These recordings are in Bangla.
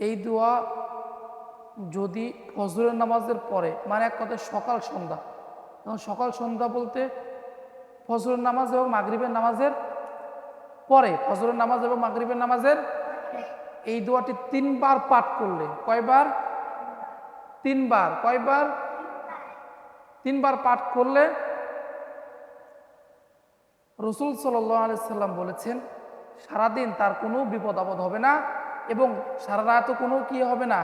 এই দোয়া যদি ফজরের নামাজের পরে মানে এক কথা সকাল সন্ধ্যা এবং সকাল সন্ধ্যা বলতে ফজরের নামাজ এবং মাগরিবের নামাজের পরে, ফজরের নামাজ এবং মাগরিবের নামাজের এই দোয়াটি তিনবার পাঠ করলে, কয়বার? তিনবার কয়বার? তিনবার পাঠ করলে রসুল সাল্লাম বলেছেন, সারাদিন তার কোনো বিপদ আপদ হবে না। এবং সারা রাতও কোনো কি হবে না,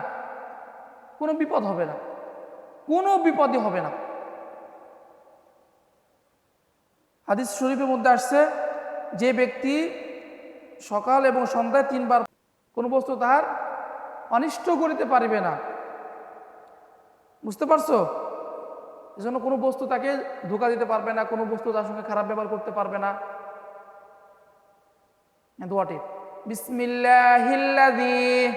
কোনো বিপদ হবে না, কোনো বিপদই হবে না। হাদিস শরীফের মধ্যে আসছে, যে ব্যক্তি সকাল এবং সন্ধ্যায় তিনবার কোনো বস্তু তাহার অনিষ্ট করিতে পারিবে না। বুঝতে পারছ? এজন্য কোনো বস্তু তাকে ধোকা দিতে পারবে না, কোনো বস্তু তার সঙ্গে খারাপ ব্যবহার করতে পারবে না। হ্যাঁ, দোয়াটি বিসমিল্লাহিল্লাযী।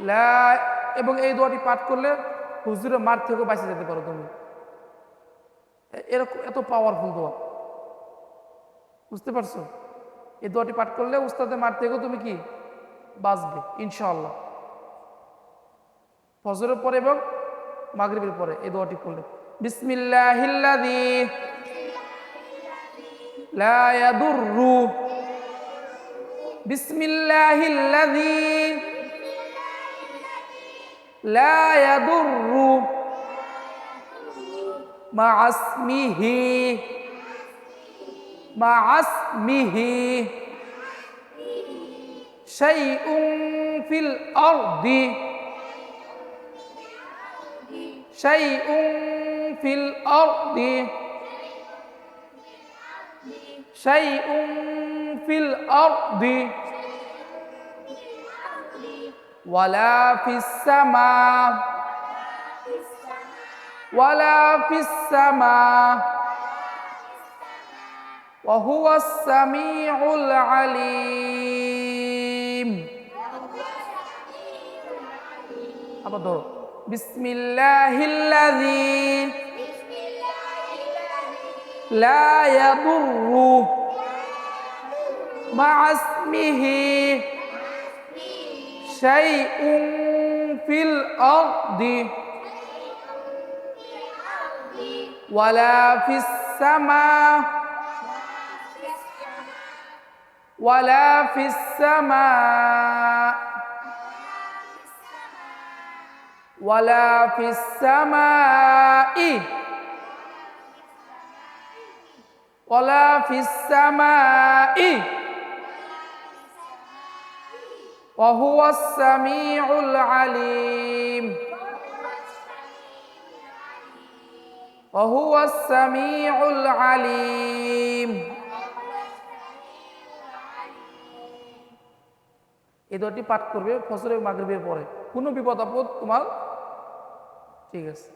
লা এবং এই দোয়াটি পাঠ করলে হুজুরের মার থেকেও বাঁচে যেতে পারো তুমি। এরকম এত পাওয়ারফুল দোয়া। বুঝতে পারছ? এই দোয়াটি পাঠ করলে উস্তাদের মার থেকেও তুমি কি? বাঁচবে ইনশাআল্লাহ। ফজরের পরে এবং মাগরিবের পরে এই দোয়াটি করলে। বিসমিল্লাহিল্লাযী। লা ইয়াদুররু। بسم الله الذي لا يضر مع اسمه مع اسمه شيء في الأرض شيء في الأرض شيء في الأرض ولا في السماء ولا في السماء وهو السميع العليم. بسم الله الذي لا يضر مع اسمه شيء في الأرض ولا في السماء ولا في السماء ولا في السماء ولا في السماء, ولا في السماء وهو السميع العليم وهو السميع العليم এই দোয়াটি পাঠ করবে ফসলের মাগরিবের পরে কোনো বিপদ আপদ তোমার ঠিক আছে